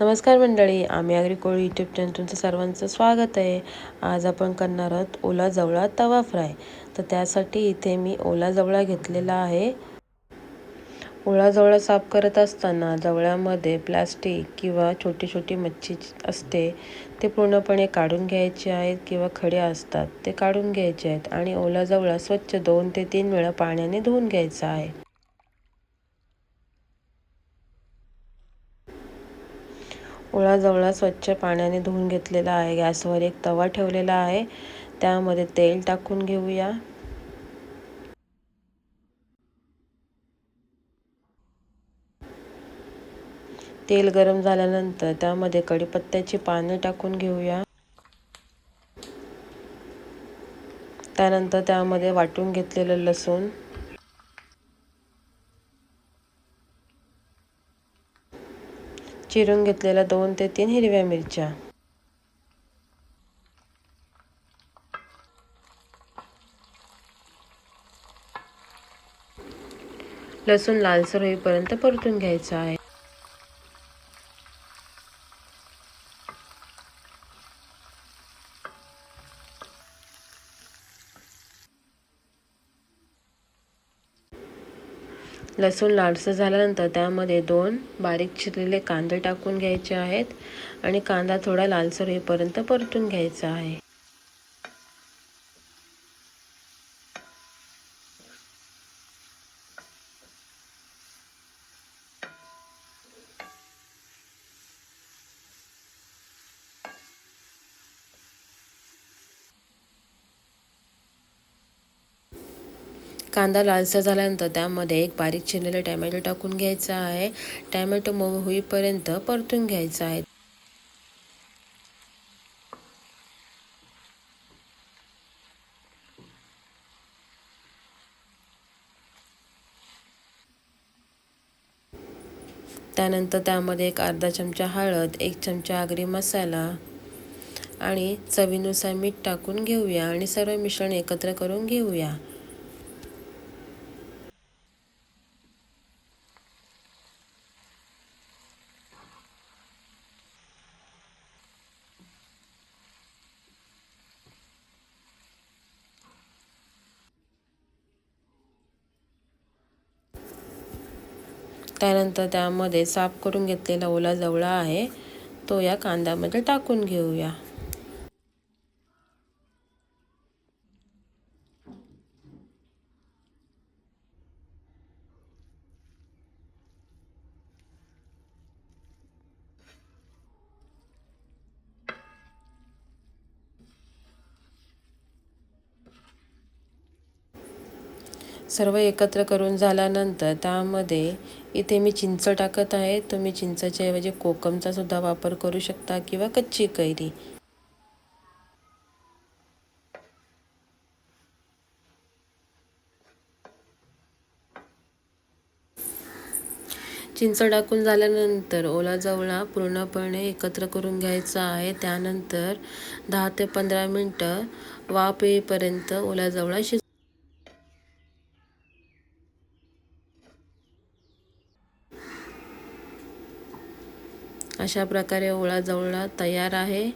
नमस्कार मंडळी आम्ही अग्रिकोळी यूट्यूब चॅनल तुमचं सर्वांचं स्वागत आहे. आज आपण करणार आहोत ओला जवळा तवा फ्राय. तर त्यासाठी इथे मी ओला जवळा घेतलेला आहे. ओला जवळा साफ करत असताना जवळ्यामध्ये प्लास्टिक किंवा छोटी छोटी मच्छी असते ते पूर्णपणे काढून घ्यायचे आहेत किंवा खडे असतात ते काढून घ्यायचे आहेत आणि ओला जवळा स्वच्छ दोन ते तीन वेळा पाण्याने धुवून घ्यायचा आहे. ओळा जवळा स्वच्छ पाण्याने धुवून घेतलेला आहे. गॅसवर एक तवा ठेवलेला आहे. त्यामध्ये तेल टाकून घेऊया. तेल गरम झाल्यानंतर त्यामध्ये कढीपत्त्याची पानं टाकून घेऊया. त्यानंतर त्यामध्ये वाटून घेतलेलं लसूण. चिरून घेतलेल्या दोन ते तीन हिरव्या मिरच्या. लसूण लालसर होईपर्यंत परतून घ्यायचा आहे. लसूण लालसर झाल्यानंतर त्यामध्ये दोन बारीक चिरलेले कांदे टाकून घ्यायचे आहेत आणि कांदा थोडा लालसर होईपर्यंत परतून घ्यायचा आहे. कांदा लालसा झाल्यानंतर त्यामध्ये एक बारीक चिरलेला टॅमॅटो टाकून घ्यायचा आहे. टॅमॅटो मऊ होईपर्यंत परतून घ्यायचा आहे. त्यानंतर त्यामध्ये एक अर्धा चमचा हळद एक चमचा आगरी मसाला आणि चवीनुसार मीठ टाकून घेऊया आणि सर्व मिश्रण एकत्र करून घेऊया. त्यानंतर त्यामध्ये साफ करून घेतलेला ओला जवळा आहे. तो या कांद्यामध्ये टाकून घेऊया. सर्व एकत्र करून झाल्यानंतर त्यामध्ये इथे मी चिंच टाकत आहे. तुम्ही चिंचाच्या ऐवजी कोकमचा सुद्धा वापर करू शकता किंवा कच्ची कैरी. चिंच टाकून झाल्यानंतर ओला जवळा पूर्णपणे एकत्र करून घ्यायचा आहे. त्यानंतर दहा ते पंधरा मिनटं वाफ येईपर्यंत ओला जवळा शिज अशा प्रकारे ओळा जवळा तयार आहे.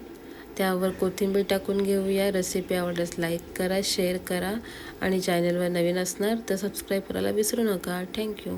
त्यावर कोथिंबीर टाकून घेऊया. रेसिपी आवडल्यास लाईक करा शेअर करा आणि चॅनलवर नवीन असणार तर सबस्क्राईब करायला विसरू नका. थँक्यू